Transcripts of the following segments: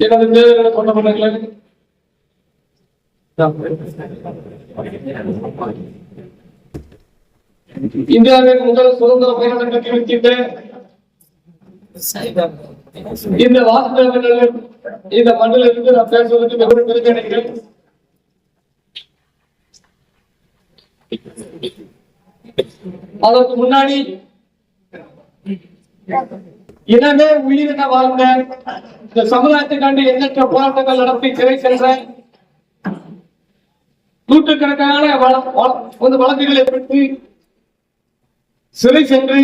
எனது தேவைகளை கொண்ட இந்தியாவின் முதல் சுதந்திர போராட்டம் கட்டியிருக்கின்ற இந்த வாசகர்கள் இந்த மண்ணில் இருந்து நான் பேசுவதற்கு மிகவும் பெருமை அடைகிறேன் அதற்கு முன்னாடி இனமே உயிரின வாழ்ந்த இந்த சமுதாயத்துக்காண்டி எண்ணற்ற போராட்டங்கள் நடத்தி சிறை சென்ற நூற்றுக்கணக்கான வந்து வழக்குகளை பெற்று சிறை சென்று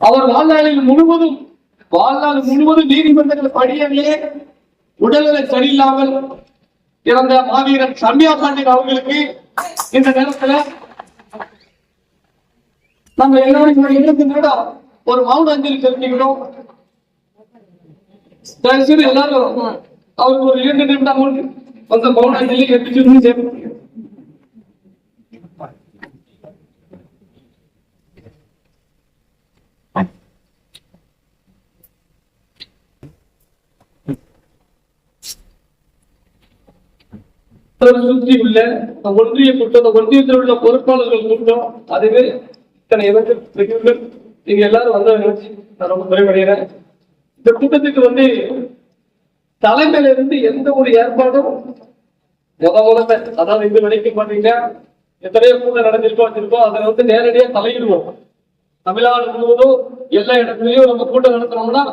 அவர் வாழ்நாளில் முழுவதும் வாழ்நாள் முழுவதும் நீதிமன்றங்கள் படியவே உடல்நிலை சரியில்லாமல் இறந்த மாவீரன் சந்தியா பாண்டியன் அவர்களுக்கு இந்த நேரத்துல நம்ம எல்லாரும் ஒரு நிமிடம் ஒரு மௌன அஞ்சலி செலுத்திக்கிறோம் தயவு எல்லாரும் அவருக்கு ஒரு இரண்டு நிமிடம் அந்த மௌன அஞ்சலி எடுத்து சுற்றி உள்ள அந்த ஒன்றிய கூட்டம் அந்த ஒன்றியத்தில் உள்ள பொறுப்பாளர்கள் கூட்டம் அதுவே இத்தனை இடத்தில் நீங்க எல்லாரும் வந்த நினைச்சு நான் ரொம்ப குறைவடைகிறேன். இந்த கூட்டத்துக்கு வந்து தலைமையில இருந்து எந்த ஒரு ஏற்பாடும் முத முதல்ல அதாவது இது வரைக்கும் பாத்தீங்கன்னா எத்தனையோ கூட்டம் நடந்திருக்கோம் வச்சிருக்கோம் அதை வந்து நேரடியா தலையிடுவோம். தமிழ்நாடு முழுவதும் எல்லா இடத்துலயும் நம்ம கூட்டம் நடத்தணும்னா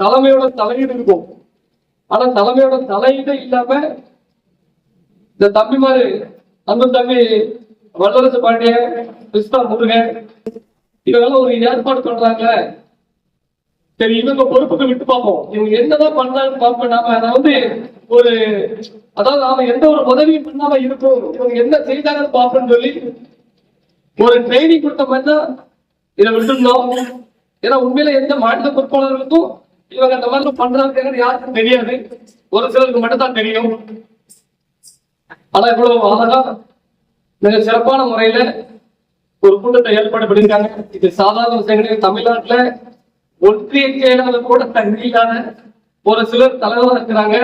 தலைமையோட தலையீடு இருக்கும். ஆனா தலைமையோட தலையீடு இல்லாம இந்த தம்பிமாரு அந்த தம்பி வல்லரசு பாண்டியன் கிருஷ்ணா முருகன். இவங்கெல்லாம் ஒரு ஏற்பாடு பண்றாங்க சரி இவங்க பொறுப்புக்கு விட்டு பார்ப்போம். இவங்க என்னதான் பண்றாங்கன்னு பார்ப்போம் நாம அதாவது ஒரு அதாவது நாம எந்த ஒரு உதவியும் பண்ணாம இருக்கோம் இவங்க என்ன செய்தாங்கன்னு பார்ப்போம்னு சொல்லி ஒரு ட்ரைனிங் கொடுத்த மாதிரி தான் இதை விட்டுருந்தோம். ஏன்னா உண்மையில எந்த மாநில பொறுப்பாளர்களுக்கும் இவங்க அந்த மாதிரி பண்றாங்க யாருக்கும் தெரியாது. ஒரு சிலருக்கு மட்டும் தான் தெரியும். ஆனா இவ்வளவு அழகா மிக சிறப்பான முறையில ஒரு கூட்டத்தை ஏற்பாடு பண்ணியிருக்காங்க. இது சாதாரண விஷயங்கள் தமிழ்நாட்டுல ஒன்றிய செயலாளர் கூட தகுதி ஒரு சிலர் தலைவராக இருக்கிறாங்க.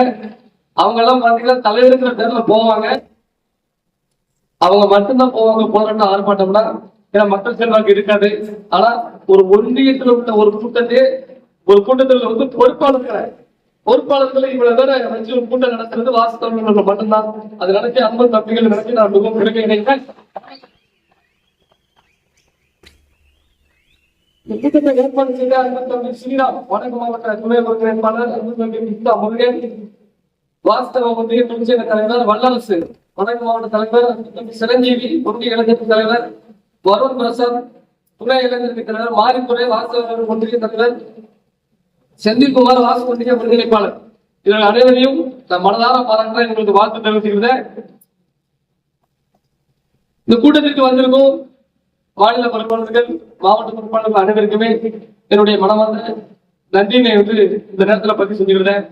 அவங்க எல்லாம் பாத்தீங்கன்னா தலைவருங்கிற பேர்ல போவாங்க. அவங்க மட்டும்தான் போவாங்க. போராட்டம் ஆர்ப்பாட்டம்னா ஏன்னா மக்கள் செல்வாக்கு இருக்காது. ஆனா ஒரு ஒன்றியத்தில் உள்ள ஒரு கூட்டத்தை ஒரு கூட்டத்தில் வந்து பொறுப்பாளர்களை பொறுப்பாளர்களை இவ்வளவு பேரை வச்சு ஒரு கூட்டம் நடத்துறது வாசத்தவர்கள் மட்டும்தான். அது நினைச்சு அன்பு தம்பிகள் நினைச்சு நான் மிகவும் பெருமை நினைக்கிறேன். இந்த ஏற்பாடு செய்த அன்பு தம்பி ஸ்ரீராம் வடக்கு மாவட்ட துணை ஒருங்கிணைப்பாளர் அன்பு தம்பி மிக்தா முருகன் வாஸ்தவ ஒன்றிய தொழிற்சங்க தலைவர் வல்லரசு வடக்கு மாவட்ட தலைவர் அன்பு தம்பி சிரஞ்சீவி ஒன்றிய இளைஞர் தலைவர் வருண் பிரசாத் துணை இளைஞர் தலைவர் மாரித்துறை வாஸ்தவ ஒன்றிய தலைவர் செந்தில்குமார் வாசு ஒன்றிய ஒருங்கிணைப்பாளர். இவர்கள் அனைவரையும் தன் மனதார பாராட்ட எங்களுக்கு வாழ்த்து தெரிவித்துக்கிறேன் இந்த கூட்டத்திற்கு வந்திருக்கும் மாநில பொறுப்பாளர்கள் மாவட்ட பொறுப்பாளர்கள் அனைவருக்குமே என்னுடைய மனமார்ந்த நன்றினை வந்து இந்த நேரத்துல பத்தி செஞ்சுக்கிறேன்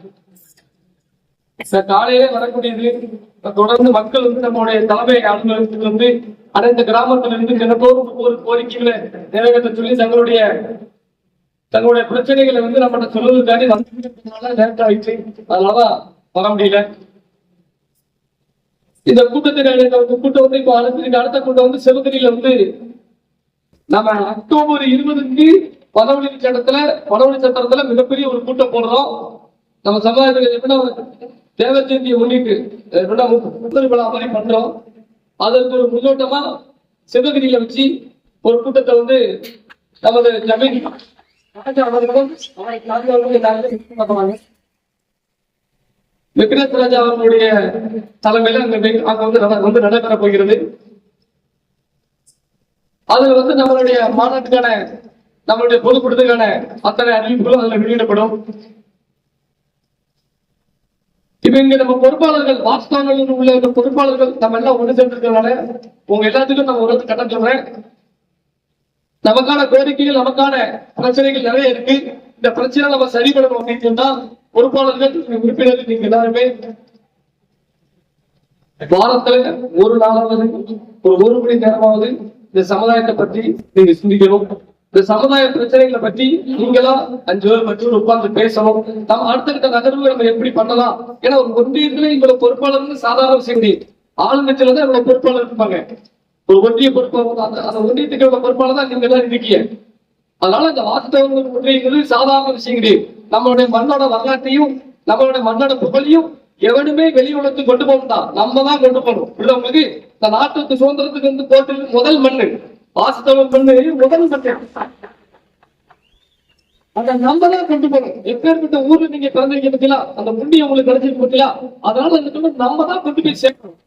காலையிலே வரக்கூடியது தொடர்ந்து மக்கள் வந்து நம்மளுடைய தலைமை அலுவலகத்திலிருந்து வந்து அனைத்து கிராமத்திலிருந்து தினத்தோறும் ஒவ்வொரு கோரிக்கைகளை நிறைவேற்ற சொல்லி தங்களுடைய தங்களுடைய பிரச்சனைகளை வந்து நம்ம சொல்வதற்காண்டி லேட் ஆயிடுச்சு அதனாலதான் வர முடியல. இந்த கூட்டத்தின் இந்த கூட்டம் வந்து இப்போ அடுத்த அடுத்த கூட்டம் வந்து சிவகிரியில வந்து நம்ம அக்டோபர் இருபதுக்கு பதவழி சட்டத்துல பதவழி சட்டத்துல மிகப்பெரிய ஒரு கூட்டம் போடுறோம். நம்ம சமுதாயத்துக்கு எப்படின்னா தேவ ஜெயந்தியை முன்னிட்டு எப்படின்னா முப்பது விழா மாதிரி பண்றோம். அதற்கு ஒரு முன்னோட்டமா சிவகிரியில வச்சு ஒரு கூட்டத்தை வந்து நமது ஜமீன் விக்னேஷ் ராஜா அவர்களுடைய தலைமையில அங்க அங்க வந்து வந்து நடைபெற போகிறது. அதுல வந்து நம்மளுடைய மாநாட்டுக்கான நம்மளுடைய பொதுக்கூட்டத்துக்கான அத்தனை அறிவிப்புகளும் அதுல வெளியிடப்படும். இப்ப இங்க நம்ம பொறுப்பாளர்கள் வாஸ்தாவங்களில் உள்ள பொறுப்பாளர்கள் நம்ம எல்லாம் ஒன்று சேர்ந்திருக்கிறதுனால உங்க எல்லாத்துக்கும் நம்ம ஒரு கட்டம் சொல்றேன். நமக்கான கோரிக்கைகள் நமக்கான பிரச்சனைகள் நிறைய இருக்கு. இந்த பிரச்சனை நம்ம சரி பண்ணணும் அப்படின்னு சொன்னா பொறுப்பாளர்கள் உறுப்பினர்கள் நீங்க எல்லாருமே வாரத்துல ஒரு நாளாவது ஒரு ஒரு மணி நேரமாவது இந்த சமுதாயத்தை பற்றி நீங்க சிந்திக்கணும். இந்த சமுதாய பிரச்சனைகளை பற்றி நீங்களா அஞ்சு பேர் பற்றி உட்கார்ந்து பேசணும். நம்ம அடுத்தடுத்த நகர்வு நம்ம எப்படி பண்ணலாம்? ஏன்னா ஒரு ஒன்றியத்துல இவ்வளவு பொறுப்பாளர்னு சாதாரண விஷயம் கிடையாது. ஆளுங்கட்சியில தான் இவ்வளவு பொறுப்பாளர் இருப்பாங்க. ஒரு ஒன்றிய பொறுப்பாளர் அந்த அந்த ஒன்றியத்துக்கு பொறுப்பாளர் தான் நீங்க எல்லாம் இருக்கீங்க. அதனால இந்த வாஸ்தவங்கள் ஒன்றியங்கிறது சாதாரண விஷயம் கிடையாது. நம்மளுடைய மண்ணோட வரலாற்றையும் நம்மளுடைய மண்ணோட புகழையும் எவனுமே வெளி உலகத்துக்கு கொண்டு போகணும் நம்ம தான் கொண்டு போகணும். உள்ளவங்களுக்கு இந்த நாட்டுக்கு சுதந்திரத்துக்கு வந்து போட்டு முதல் மண்ணு வாஸ்தவ மண்ணு முதல் மண்ணு. அத நம்ம தான் கொண்டு போகணும். எப்பேற்பட்ட ஊர்ல நீங்க பிறந்தீங்க பத்தியா? அந்த முண்டி உங்களுக்கு கிடைச்சிருக்கு பத்தியா? அதனால அந்த நம்ம தான் கொண்டு போய் சேர்க்கணும்.